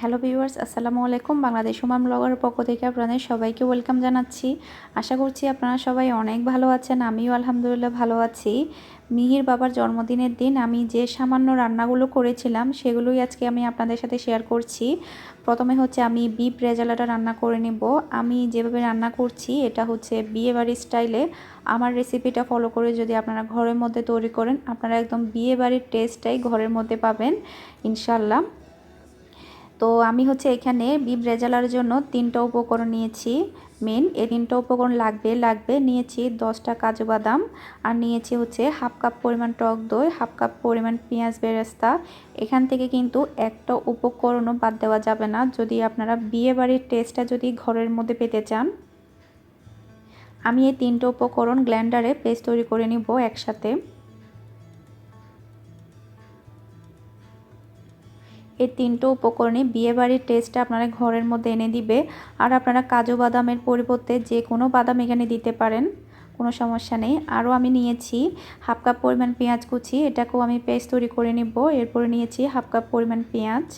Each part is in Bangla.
হ্যালো ভিউয়ার্স, আসসালামু আলাইকুম। বাংলাদেশ উমাম ব্লগারের পক্ষ থেকে আপনাদের সবাইকে ওয়েলকাম জানাচ্ছি। আশা করছি আপনারা সবাই অনেক ভালো আছেন, আমিও আলহামদুলিল্লাহ ভালো আছি। মিহির বাবার জন্মদিনের দিন আমি যে সামান্য রান্নাগুলো করেছিলাম, সেগুলোই আজকে আমি আপনাদের সাথে শেয়ার করছি। প্রথমে হচ্ছে আমি বিপ রেজালাটা রান্না করে নিব। আমি যেভাবে রান্না করছি, এটা হচ্ছে বিয়েবাড়ির স্টাইলে। আমার রেসিপিটা ফলো করে যদি আপনারা ঘরের মধ্যে তৈরি করেন, আপনারা একদম বিয়ে বাড়ির টেস্টটাই ঘরের মধ্যে পাবেন ইনশাল্লাহ তো আমি হচ্ছে এখানে বিপ রেজালার জন্য তিনটা উপকরণ নিয়েছি। মেন এই তিনটা উপকরণ লাগবে লাগবে নিয়েছি দশটা কাজু বাদাম আর নিয়েছি হচ্ছে হাফ কাপ পরিমাণ টক দই, হাফ কাপ পরিমাণ পেঁয়াজ বেরেস্তা। এখান থেকে কিন্তু একটা উপকরণও বাদ দেওয়া যাবে না। যদি আপনারা বিয়ে বাড়ির টেস্টটা যদি ঘরের মধ্যে পেতে চান, আমি এই তিনটা উপকরণ গ্ল্যান্ডারে পেস্ট তৈরি করে নিব একসাথে। এই তিনটো উপকরণে বিয়েবাড়ির টেস্টটা আপনারা ঘরের মধ্যে এনে দিবে। আর আপনারা কাজু বাদামের পরিবর্তে যে কোনো বাদাম এখানে দিতে পারেন, কোনো সমস্যা নেই। আরও আমি নিয়েছি হাফ কাপ পরিমাণ পেঁয়াজ কুচি, এটাকেও আমি পেস্ট তৈরি করে নিব। এরপরে নিয়েছি হাফ কাপ পরিমাণ পেঁয়াজ।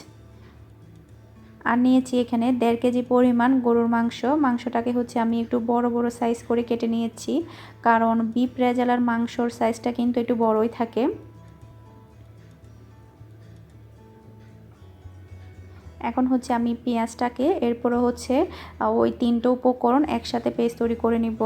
আর নিয়েছি এখানে দেড় কেজি পরিমাণ গরুর মাংস। মাংসটাকে হচ্ছে আমি একটু বড় বড় সাইজ করে কেটে নিয়েছি। কারণ বিপ রেজালার মাংসর সাইজটা কিন্তু একটু বড়ই থাকে। এখন হচ্ছে আমি পেঁয়াজটাকে এরপরে হচ্ছে ওই তিনটে উপকরণ একসাথে পেস্ট তৈরি করে নিব।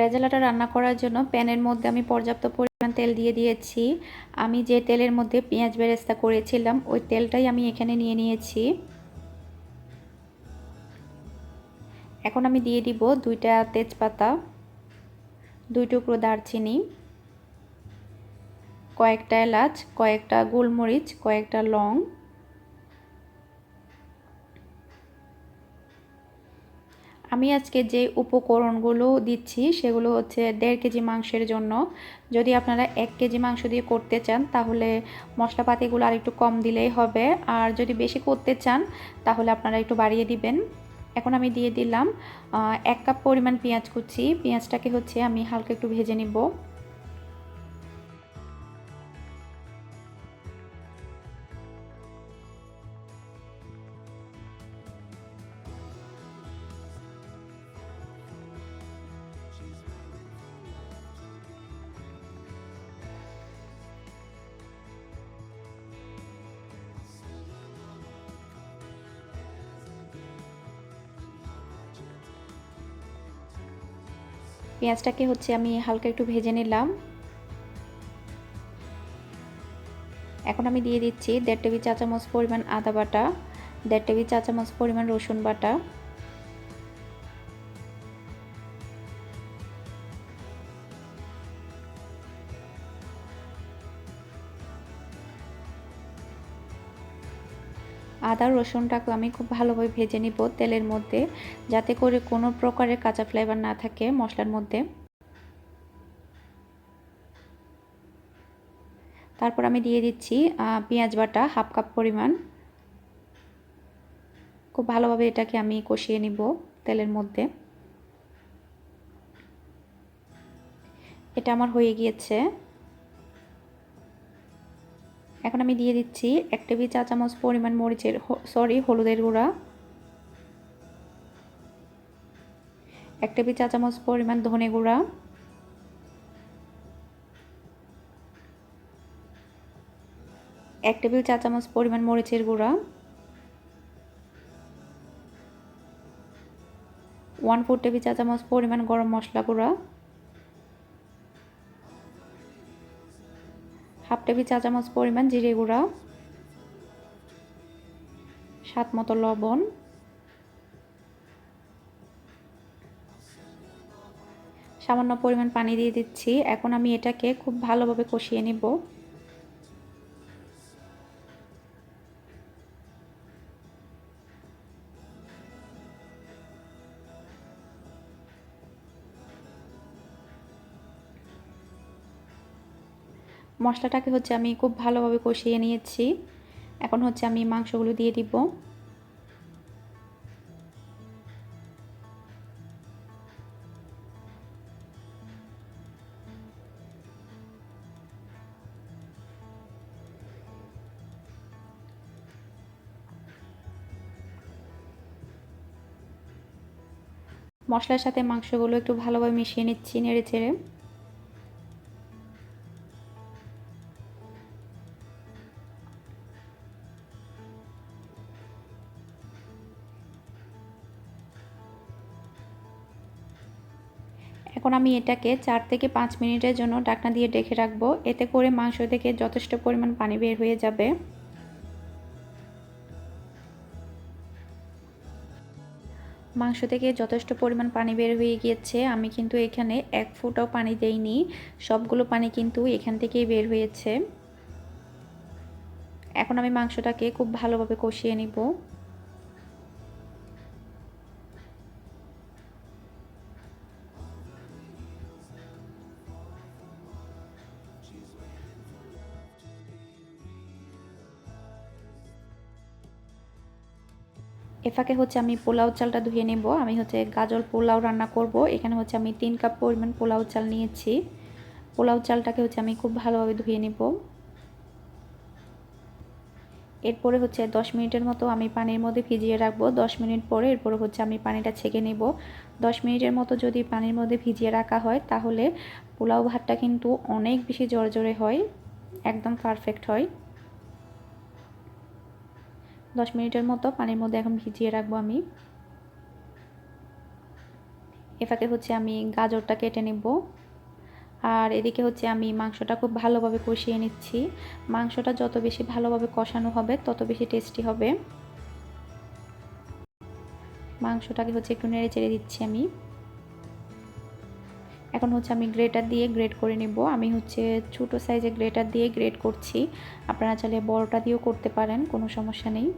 রেজালাটা রান্না করার জন্য প্যানের মধ্যে আমি পর্যাপ্ত পরিমাণ তেল দিয়ে দিয়েছি। আমি যে তেলের মধ্যে পেঁয়াজ বেরেস্তা করেছিলাম, ওই তেলটাই আমি এখানে নিয়ে নিয়েছি। এখন আমি দিয়ে দিব দুইটা তেজপাতা, দুই টুকরো দারচিনি, কয়েকটা এলাচ, কয়েকটা গোলমরিচ, কয়েকটা লং আমি আজকে যে উপকরণগুলো দিচ্ছি সেগুলো হচ্ছে দেড় কেজি মাংসের জন্য। যদি আপনারা এক কেজি মাংস দিয়ে করতে চান, তাহলে মশলাপাতিগুলো আর একটু কম দিলেই হবে। আর যদি বেশি করতে চান, তাহলে আপনারা একটু বাড়িয়ে দিবেন। এখন আমি দিয়ে দিলাম এক কাপ পরিমাণ পেঁয়াজ কুচি। পেঁয়াজটাকে হচ্ছে আমি হালকা একটু ভেজে নিব। পেঁয়াজটাকে হচ্ছে আমি হালকা একটু ভেজে নিলাম। এখন আমি দিয়ে দিচ্ছি দেড় টেবিল চা চামচ পরিমাণ আদা বাটা, দেড় টেবিল চা চামচ পরিমাণ রসুন বাটা। আদা রসুনটাকে আমি খুব ভালোভাবে ভেজে নিব তেলের মধ্যে, যাতে করে কোনো প্রকারের কাঁচা ফ্লেভার না থাকে মশলার মধ্যে। তারপর আমি দিয়ে দিচ্ছি পেঁয়াজ বাটা হাফ কাপ পরিমাণ। খুব ভালোভাবে এটাকে আমি কষিয়ে নিব তেলের মধ্যে। এটা আমার হয়ে গিয়েছে। এখন আমি দিয়ে দিচ্ছি এক টেবিল চা চামচ পরিমাণ মরিচের সরি হলুদের গুঁড়া। এক টেবিল চা চামচ পরিমাণ ধনে গুঁড়া। এক টেবিল চা চামচ পরিমাণ মরিচের গুঁড়া। ওয়ান ফোর টেবিল চা চামচ পরিমাণ গরম মশলা গুঁড়া। টেবিল চা চামচ পরিমাণ জিরে গুঁড়া, স্বাদ মতো লবণ, সামান্য পরিমাণ পানি দিয়ে দিচ্ছি। এখন আমি এটাকে খুব ভালোভাবে কষিয়ে নেব। মশলাটাকে হচ্ছে আমি খুব ভালোভাবে কষিয়ে নিয়েছি। এখন হচ্ছে আমি মাংসগুলো দিয়ে দিব। মশলার সাথে মাংসগুলো একটু ভালোভাবে মিশিয়ে নিচ্ছি নেড়ে চেড়ে। আমি এটাকে চার থেকে পাঁচ মিনিটের জন্য ডাকনা দিয়ে ডেকে রাখব। এতে করে মাংস থেকে যথেষ্ট পরিমাণ পানি বের হয়ে যাবে। মাংস থেকে যথেষ্ট পরিমাণ পানি বের হয়ে গিয়েছে। আমি কিন্তু এখানে এক ফুটাও পানি দেইনি। সবগুলো পানি কিন্তু এখান থেকেই বের হয়েছে। এখন আমি মাংসটাকে খুব ভালোভাবে কষিয়ে নিব। এফাকে হচ্ছে আমি পোলাও চালটা ধুয়ে নেব। আমি হচ্ছে গাজর পোলাও রান্না করব। এখানে হচ্ছে আমি তিন কাপ পরিমাণ পোলাও চাল নিয়েছি। পোলাও চালটাকে হচ্ছে আমি খুব ভালোভাবে ধুয়ে নেব। এরপরে হচ্ছে দশ মিনিটের মতো আমি পানির মধ্যে ভিজিয়ে রাখব। দশ মিনিট পরে এরপরে হচ্ছে আমি পানিটা ছেঁকে নেব। দশ মিনিটের মতো যদি পানির মধ্যে ভিজিয়ে রাখা হয়, তাহলে পোলাও ভাতটা কিন্তু অনেক বেশি জোরে হয়। একদম পারফেক্ট হয়। দশ মিনিটের মতো পানির মধ্যে এখন ভিজিয়ে রাখব আমি। এ ফাঁকে হচ্ছে আমি গাজরটা কেটে নেব। আর এদিকে হচ্ছে আমি মাংসটা খুব ভালোভাবে কষিয়ে নিচ্ছি। মাংসটা যত বেশি ভালোভাবে কষানো হবে, তত বেশি টেস্টি হবে। মাংসটাকে হচ্ছে একটু নেড়ে চেড়ে দিচ্ছি আমি। এখন হচ্ছে আমি গ্রেটার দিয়ে গ্রেড করে নেব। আমি হচ্ছে ছোটো সাইজে গ্রেটার দিয়ে গ্রেড করছি। আপনারা চাইলে বড়টা দিয়েও করতে পারেন, কোনো সমস্যা নেই।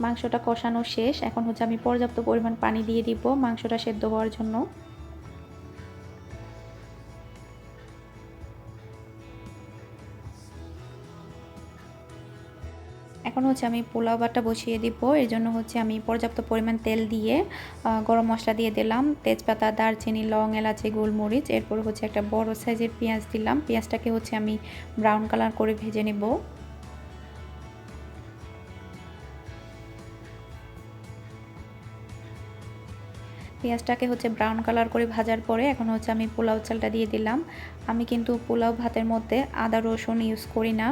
মাংসটা কষানো শেষ। এখন হচ্ছে আমি পর্যাপ্ত পরিমাণ পানি দিয়ে দিব মাংসটা সেদ্ধ হওয়ার জন্য। এখন হচ্ছে আমি পোলাও বাটা বসিয়ে দিব। এর জন্য হচ্ছে আমি পর্যাপ্ত পরিমাণ তেল দিয়ে গরম মশলা দিয়ে দিলাম। তেজপাতা, দারচিনি, লং, এলাচি, গোলমরিচ, এরপর হচ্ছে একটা বড় সাইজের পেঁয়াজ দিলাম। পেঁয়াজটাকে হচ্ছে আমি ব্রাউন কালার করে ভেজে নেব। পেঁয়াজটাকে হচ্ছে ব্রাউন কালার করে ভাজার পরে এখন হচ্ছে আমি পোলাও চালটা দিয়ে দিলাম। আমি কিন্তু পোলাও ভাতের মধ্যে আদা রসুন ইউজ করি না।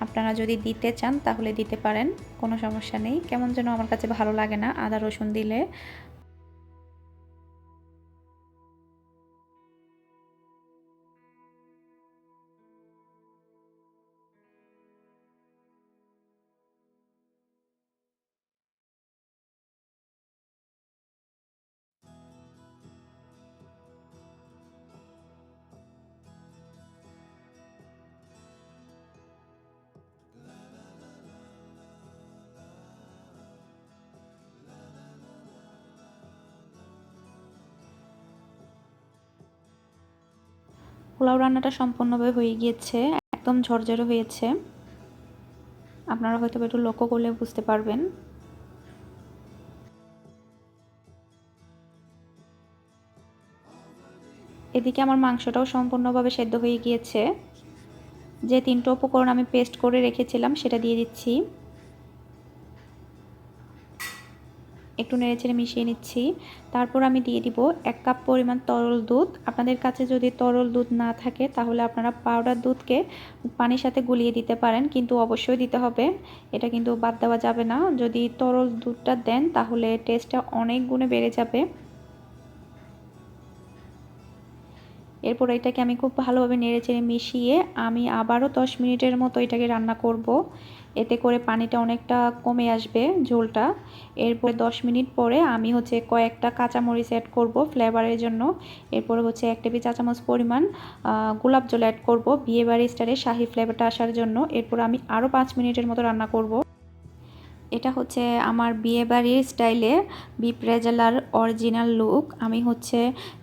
আপনারা যদি দিতে চান তাহলে দিতে পারেন, কোনো সমস্যা নেই। কেমন যেন আমার কাছে ভালো লাগে না, আদা রসুন দিলে। পোলাও রান্নাটা সম্পূর্ণভাবে হয়ে গিয়েছে, একদম ঝরঝরে হয়েছে। আপনারা হয়তো একটু লক্ষ্য করলে বুঝতে পারবেন। এদিকে আমার মাংসটাও সম্পূর্ণভাবে সেদ্ধ হয়ে গিয়েছে। যে তিনটো উপকরণ আমি পেস্ট করে রেখেছিলাম, সেটা দিয়ে দিচ্ছি। একটু নেড়ে চেড়ে মিশিয়ে নিচ্ছি। তারপর আমি দিয়ে দিব এক কাপ পরিমাণ তরল দুধ। আপনাদের কাছে যদি তরল দুধ না থাকে, তাহলে আপনারা পাউডার দুধকে পানির সাথে গুলিয়ে দিতে পারেন, কিন্তু অবশ্যই দিতে হবে। এটা কিন্তু বাদ দেওয়া যাবে না। যদি তরল দুধটা দেন, তাহলে টেস্টটা অনেক গুণে বেড়ে যাবে। এরপর এটাকে আমি খুব ভালোভাবে নেড়ে চেড়ে মিশিয়ে আমি আবারও দশ মিনিটের মতো এটাকে রান্না করব। এতে করে পানিটা অনেকটা কমে আসবে ঝোলটা। এরপরে দশ মিনিট পরে আমি হচ্ছে কয়েকটা কাঁচামরিচ অ্যাড করব ফ্লেভারের জন্য। এরপরে হচ্ছে এক টেবিল চা চামচ পরিমাণ গোলাপ জল অ্যাড করব বিয়েবাড়ি স্টারে শাহি ফ্লেভারটা আসার জন্য। এরপর আমি আরও পাঁচ মিনিটের মতো রান্না করব। এটা হচ্ছে আমার বিয়েবাড়ির স্টাইলে বিপ রেজালার অরিজিনাল লুক আমি হচ্ছে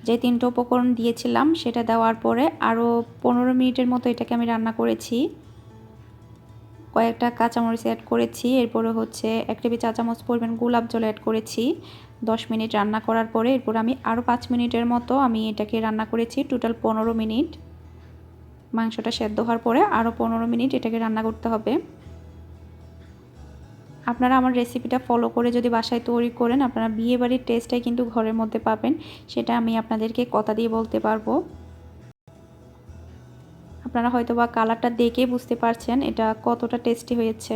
যে তিনটে উপকরণ দিয়েছিলাম, সেটা দেওয়ার পরে আরও পনেরো মিনিটের মতো এটাকে আমি রান্না করেছি। কয়েকটা কাঁচামরিচ অ্যাড করেছি। এরপরে হচ্ছে এক টেবিল চা চামচ পরিমাণ গোলাপ জল অ্যাড করেছি। দশ মিনিট রান্না করার পরে এরপর আমি আরও পাঁচ মিনিটের মতো আমি এটাকে রান্না করেছি। টোটাল পনেরো মিনিট। মাংসটা সেদ্ধ হওয়ার পরে আরও পনেরো মিনিট এটাকে রান্না করতে হবে। আপনারা আমার রেসিপিটা ফলো করে যদি বাসায় তৈরি করেন, আপনারা বিয়েবাড়ির টেস্টটাই কিন্তু ঘরের মধ্যে পাবেন। সেটা আমি আপনাদেরকে কথা দিয়ে বলতে পারব। আপনারা হয়তো বা কালারটা দেখে বুঝতে পারছেন এটা কতটা টেস্টি হয়েছে।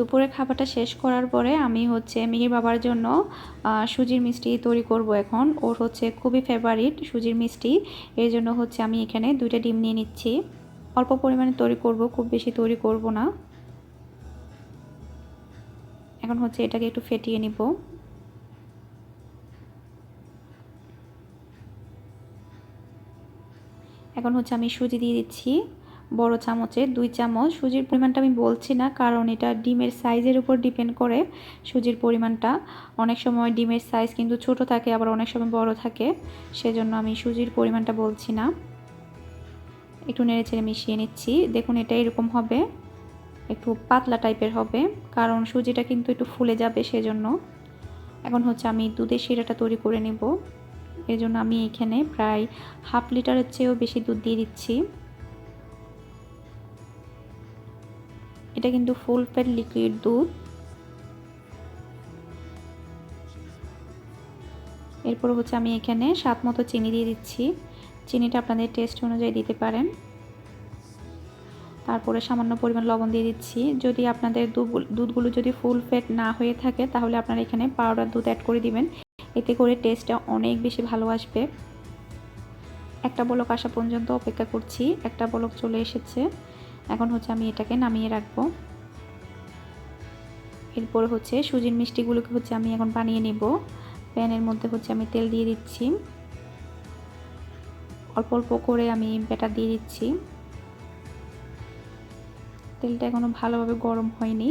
দুপুরে খাবারটা শেষ করার পরে আমি হচ্ছে মিহির বাবার জন্য সুজির মিষ্টি তৈরি করব এখন। ওর হচ্ছে খুবই ফেভারিট সুজির মিষ্টি। এর জন্য হচ্ছে আমি এখানে দুইটা ডিম নিয়ে নিচ্ছি। অল্প পরিমাণে তৈরি করব, খুব বেশি তৈরি করব না। এখন হচ্ছে এটাকে একটু ফেটিয়ে নিব। এখন হচ্ছে আমি সুজি দিয়ে দিচ্ছি। বড় চামচে, দুই চামচ। সুজির পরিমাণটা আমি বলছি না, কারণ এটা ডিমের সাইজের উপর ডিপেন্ড করে সুজির পরিমাণটা। অনেক সময় ডিমের সাইজ কিন্তু ছোট থাকে, আবার অনেক সময় বড় থাকে, সেজন্য আমি সুজির পরিমাণটা বলছি না। একটু নেড়ে চেড়ে মিশিয়ে নিচ্ছি। দেখুন, এটা এরকম হবে, একটু পাতলা টাইপের হবে, কারণ সুজিটা কিন্তু একটু ফুলে যাবে, সেজন্য। এখন হচ্ছে আমি দুধের শিরাটা তৈরি করে নেব। এর জন্য আমি এখানে প্রায় হাফ লিটারের চেয়েও বেশি দুধ দিয়ে দিচ্ছি। এটা কিন্তু ফুল ফ্যাট লিকুইড দুধ। এরপর হচ্ছে আমি এখানে স্বাদ মতো চিনি দিয়ে দিচ্ছি। চিনিটা আপনাদের টেস্ট অনুযায়ী দিতে পারেন। তারপরে সামান্য পরিমাণ লবণ দিয়ে দিচ্ছি। যদি আপনাদের দুধগুলো যদি ফুল ফ্যাট না হয়ে থাকে, তাহলে আপনারা এখানে পাউডার দুধ অ্যাড করে দিবেন। এতে করে টেস্টটা অনেক বেশি ভালো আসবে। একটা বলক আসা পর্যন্ত অপেক্ষা করছি। একটা বলক চলে এসেছে। এখন হচ্ছে আমি এটাকে নামিয়ে রাখব। এরপর হচ্ছে সুজির মিষ্টিগুলোকে হচ্ছে আমি এখন বানিয়ে নিব। প্যানের মধ্যে হচ্ছে আমি তেল দিয়ে দিচ্ছি। অল্প অল্প করে আমি ব্যাটার দিয়ে দিচ্ছি। তেলটা এখনও ভালোভাবে গরম হয়নি।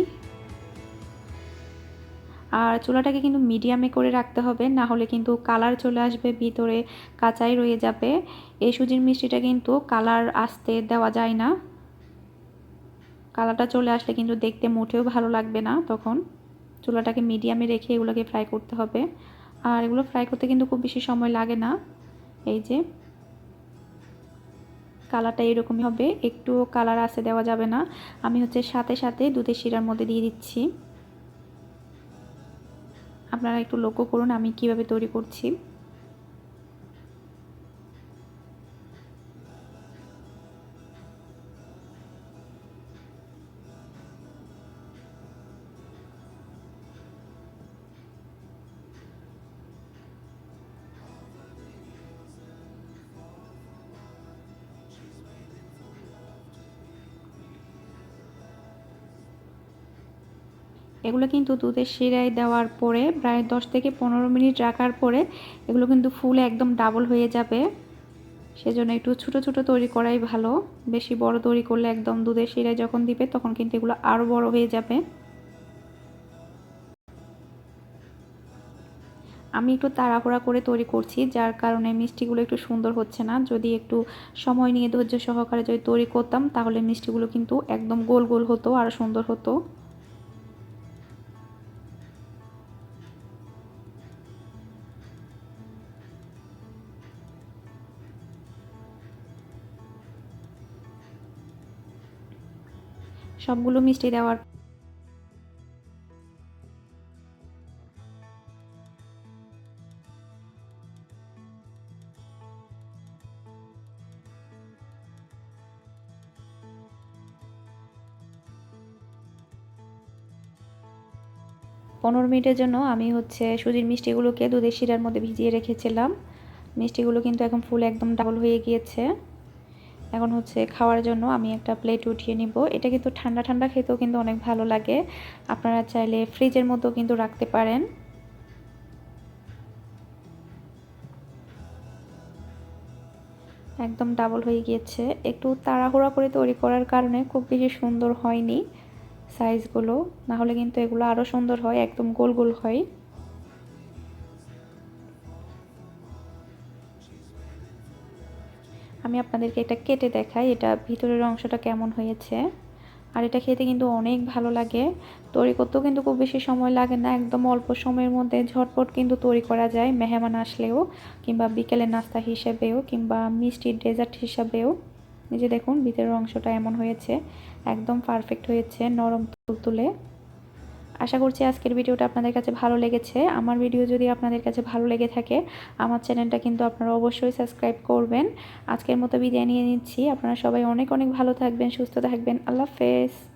আর চুলাটাকে কিন্তু মিডিয়ামে করে রাখতে হবে, না হলে কিন্তু কালার চলে আসবে, ভিতরে কাঁচাই রয়ে যাবে। এই সুজির মিষ্টিটা কিন্তু কালার আসতে দেওয়া যায় না। কালারটা চলে আসলে কিন্তু দেখতে মোটেও ভালো লাগবে না তখন। চুলাটাকে মিডিয়ামে রেখে এগুলোকে ফ্রাই করতে হবে। আর এগুলো ফ্রাই করতে কিন্তু খুব বেশি সময় লাগে না। এই যে কালারটা এরকমই হবে। একটু কালার আসে দেওয়া যাবে না। আমি হচ্ছে সাথে সাথে দুধের শিরার মধ্যে দিয়ে দিচ্ছি। আপনারা একটু লক্ষ্য করুন আমি কীভাবে তৈরি করছি। এগুলো কিন্তু দুধের শিরায় দেওয়ার পরে প্রায় দশ থেকে পনেরো মিনিট রাখার পরে এগুলো কিন্তু ফুলে একদম ডাবল হয়ে যাবে। সেজন্য একটু ছোট ছোট তৈরি করাই ভালো। বেশি বড় তৈরি করলে একদম দুধের শিরায় যখন দিবে তখন কিন্তু এগুলো আরও বড় হয়ে যাবে। আমি একটু তাড়াহুড়া করে তৈরি করছি, যার কারণে মিষ্টিগুলো একটু সুন্দর হচ্ছে না। যদি একটু সময় নিয়ে ধৈর্য সহকারে যদি তৈরি করতাম, তাহলে মিষ্টিগুলো কিন্তু একদম গোল গোল হতো, আর সুন্দর হতো। সবগুলো মিষ্টি দেওয়ার পনেরো মিনিটের জন্য আমি হচ্ছে সুজির মিষ্টিগুলোকে দুধের শিরার মধ্যে ভিজিয়ে রেখেছিলাম। মিষ্টিগুলো কিন্তু এখন ফুল একদম ডাবল হয়ে গিয়েছে। এখন হচ্ছে খাওয়ার জন্য আমি একটা প্লেট উঠিয়ে নিব। এটা কিন্তু ঠান্ডা ঠান্ডা খেতেও কিন্তু অনেক ভালো লাগে। আপনারা চাইলে ফ্রিজের মধ্যেও কিন্তু রাখতে পারেন। একদম ডাবল হয়ে গিয়েছে। একটু তাড়াহুড়া করে তৈরি করার কারণে খুব বেশি সুন্দর হয়নি সাইজগুলো নাহলে কিন্তু এগুলো আরও সুন্দর হয়, একদম গোল গোল হয়। আমি আপনাদেরকে এটা কেটে দেখাই, এটা ভিতরের অংশটা কেমন হয়েছে। আর এটা খেতে কিন্তু অনেক ভালো লাগে। তৈরি করতেও কিন্তু খুব বেশি সময় লাগে না, একদম অল্প সময়ের মধ্যে ঝটপট কিন্তু তৈরি করা যায় মেহমান আসলেও কিংবা বিকেলের নাস্তা হিসেবেও কিংবা মিষ্টির ডেজার্ট হিসাবেও। যে দেখুন, ভিতরের অংশটা এমন হয়েছে, একদম পারফেক্ট হয়েছে, নরম তুলতুলে। আশা করছি আজকের ভিডিওটা আপনাদের কাছে ভালো লেগেছে। আমার ভিডিও যদি আপনাদের কাছে ভালো লেগে থাকে, আমার চ্যানেলটা কিন্তু আপনারা অবশ্যই সাবস্ক্রাইব করবেন। আজকের মতো বিদায় নিয়ে নিচ্ছি। আপনারা সবাই অনেক অনেক ভালো থাকবেন, সুস্থ থাকবেন। আল্লাহ হাফেজ।